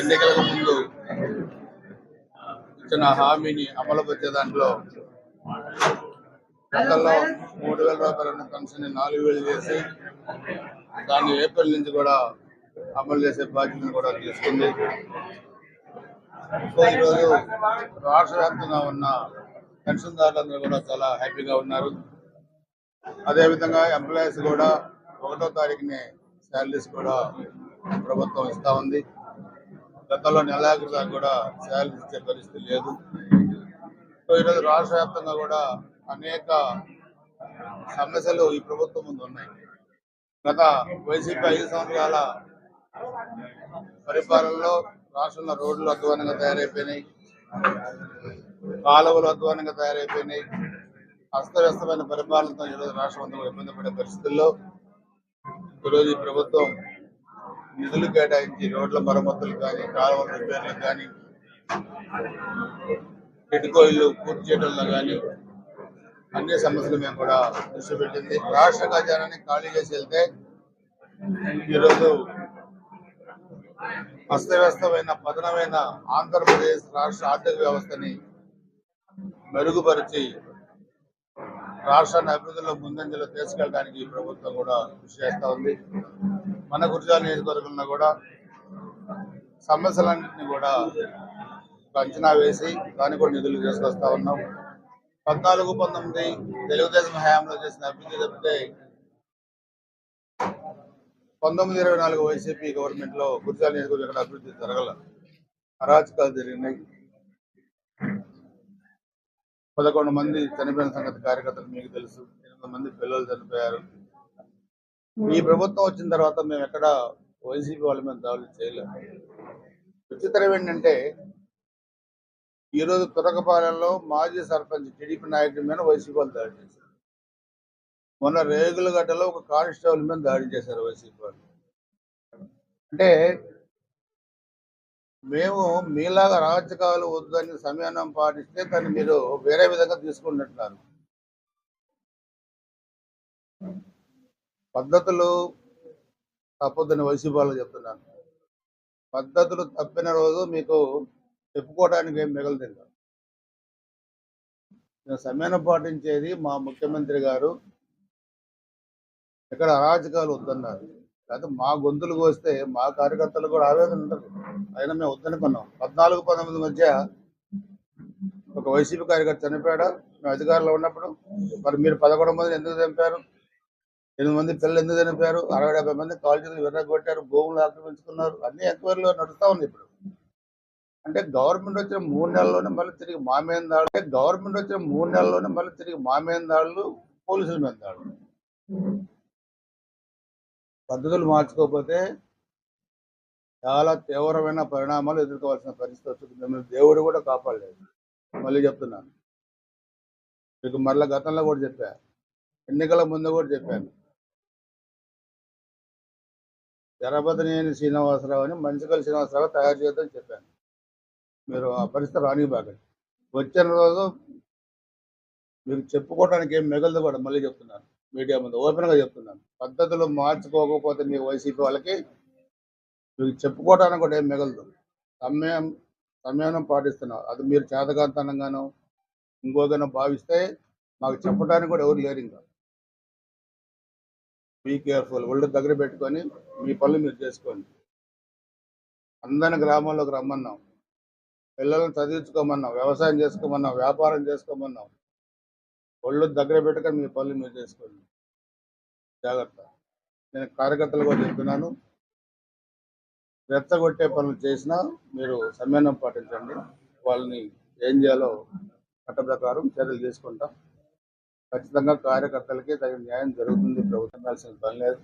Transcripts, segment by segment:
ఎన్నికలకు ముందు ఇచ్చిన హామీని అమలుపరిచే దాంట్లో గతంలో మూడు వేల రూపాయల పెన్షన్ నాలుగు వేలు చేసి దాన్ని ఏప్రిల్ నుంచి కూడా అమలు చేసే బాధ్యతను కూడా తీసుకుంది. సో ఈరోజు రాష్ట్ర వ్యాప్తంగా ఉన్న పెన్షన్దారులందరూ కూడా చాలా హ్యాపీగా ఉన్నారు. అదేవిధంగా ఎంప్లాయీస్ కూడా ఒకటో తారీఖునే శాలరీస్ కూడా ప్రభుత్వం ఇస్తా ఉంది. గతంలో నెలాఖరు దాకా కూడా సేవలు ఇచ్చే పరిస్థితి లేదు. సో ఈరోజు రాష్ట్ర వ్యాప్తంగా కూడా అనేక సమస్యలు ఈ ప్రభుత్వం ముందు ఉన్నాయి. గత వైసీపీ ఐదు సంవత్సరాల పరిపాలనలో రాష్ట్రంలో రోడ్లు అధ్వానంగా తయారైపోయినాయి. కాలువలు అధ్వానంగా తయారైపోయినాయి. అస్తవ్యస్తమైన పరిపాలనతో ఈరోజు రాష్ట్రం అంతా కూడా ఇబ్బంది పడే పరిస్థితుల్లో ఈరోజు ఈ ప్రభుత్వం నిధులు కేటాయించి రోడ్ల మరమ్మతులు కానీ కాలువల రిపేర్లకు కానీ ఇటుకో ఇల్లు పూర్తి చేయడంలో కానీ అన్ని సమస్యలు మేము కూడా దృష్టి పెట్టింది. రాష్ట్ర ఖజానాన్ని ఖాళీ చేసి వెళ్తే ఈరోజు అస్తవ్యస్తమైన పతనమైన ఆంధ్రప్రదేశ్ రాష్ట్ర ఆర్థిక వ్యవస్థని మెరుగుపరిచి రాష్ట్రాన్ని అభివృద్ధిలో ముందంజలో తీసుకెళ్ళడానికి ఈ ప్రభుత్వం కూడా కృషి చేస్తా ఉంది. మన గురిజాల నియోజకవర్గంలో కూడా సమస్యలన్నింటినీ కూడా అంచనా వేసి దాన్ని కూడా నిధులు తీసుకొస్తా ఉన్నాం. పద్నాలుగు పంతొమ్మిది తెలుగుదేశం హయాంలో చేసిన అభివృద్ధి తప్పితే పంతొమ్మిది ఇరవై నాలుగు వైసీపీ గవర్నమెంట్లో గురిజాల నియోజకవర్గం అభివృద్ధి జరగల? అరాచకాలు జరిగినాయి. పదకొండు మంది చనిపోయిన సంగతి కార్యకర్తలు మీకు తెలుసు. ఎనిమిది మంది పిల్లలు చనిపోయారు. ఈ ప్రభుత్వం వచ్చిన తర్వాత మేము ఎక్కడ వైసీపీ వాళ్ళ మీద దాడులు చేయలేము విచిత్రం ఏంటంటే ఈరోజు తురకపాలెంలో మాజీ సర్పంచ్ టీడీపీ నాయకుడి మీద వైసీపీ వాళ్ళు దాడి చేశారు. మొన్న రేగులగడ్డలో ఒక కానిస్టేబుల్ మీద దాడి చేశారు వైసీపీ వాళ్ళు. అంటే మేము మీలాగా రాజకీయాలు వద్దని సమయానం పాటిస్తే దాన్ని మీరు వేరే విధంగా తీసుకుంటున్నారు. పద్ధతులు తప్పొద్దని వైసీపీ వాళ్ళు చెప్తున్నాను. పద్ధతులు తప్పిన రోజు మీకు చెప్పుకోవడానికి ఏం మిగలదు నేను సమయాన్ని పాటించేది మా ముఖ్యమంత్రి గారు. ఇక్కడ అరాచకాలు వద్దన్నారు. లేకపోతే మా గొంతులు కోస్తే మా కార్యకర్తలు కూడా ఆవేదన ఉంటుంది అయినా మేము వద్దనుకున్నాం. పద్నాలుగు పంతొమ్మిది మధ్య ఒక వైసీపీ కార్యకర్త చనిపోయాడు? మేము అధికారంలో ఉన్నప్పుడు. మరి మీరు పదకొండు మంది ఎందుకు చంపారు? ఎనిమిది మంది పిల్లలు ఎందుకు చనిపోయారు? అరవై డెబ్బై మంది కాలేజీలు విర్రగొట్టారు భూములు ఆక్రమించుకున్నారు అన్ని ఎంక్వైరీలో నడుస్తా ఉంది ఇప్పుడు. అంటే గవర్నమెంట్ వచ్చిన మూడు నెలల్లోనే మళ్ళీ తిరిగి మా దాడు అంటే గవర్నమెంట్ వచ్చిన మూడు నెలల్లోనే మళ్ళీ తిరిగి మా దాడులు పోలీసుల మీద దాడులు. పద్ధతులు మార్చుకోకపోతే చాలా తీవ్రమైన పరిణామాలు ఎదుర్కోవాల్సిన పరిస్థితి వస్తుంది. మిమ్మల్ని దేవుడు కూడా కాపాడలేదు. మళ్ళీ చెప్తున్నాను. మీకు మరలా గతంలో కూడా చెప్పాను ఎన్నికల ముందు కూడా చెప్పాను. జరపతినేని శ్రీనివాసరావు అని మంచికల్ శ్రీనివాసరావు తయారు చేద్దని చెప్పాను. మీరు ఆ పరిస్థితి రానివ్వకండి వచ్చిన రోజు మీకు చెప్పుకోవడానికి ఏం మిగలదు కూడా మళ్ళీ చెప్తున్నాను. మీడియా ముందు ఓపెన్గా చెప్తున్నాను. పద్ధతులు మార్చుకోకపోతే మీ వైసీపీ వాళ్ళకి మీకు చెప్పుకోవడానికి కూడా ఏం మిగలదు. సమయం సమయం పాటిస్తున్నారు. అది మీరు చేతకాంతనంగానో ఇంకోగానో భావిస్తే మాకు చెప్పడానికి కూడా ఎవరు లేరు ఇంకా. బీ కేర్ఫుల్ ఒళ్ళు దగ్గర పెట్టుకొని మీ పనులు మీరు చేసుకోండి. అందరిని గ్రామంలోకి రమ్మన్నాం. పిల్లల్ని చదివించుకోమన్నాం. వ్యవసాయం చేసుకోమన్నాం. వ్యాపారం చేసుకోమన్నాం. ఒళ్ళు దగ్గర పెట్టుకొని మీ పనులు మీరు చేసుకోండి. జాగ్రత్త. నేను కార్యకర్తలు కూడా చెప్తున్నాను. రెచ్చగొట్టే పనులు చేసినా మీరు సమన్వయం పాటించండి. వాళ్ళని ఏం చేయాలో చట్ట ప్రకారం చర్యలు తీసుకుంటాం. ఖచ్చితంగా కార్యకర్తలకి తగిన న్యాయం జరుగుతుంది. ప్రభుత్వం పని లేదు.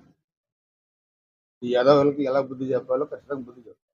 ఈ యాదవులకి ఎలా బుద్ధి చెప్పాలో ఖచ్చితంగా బుద్ధి చెప్పాలి.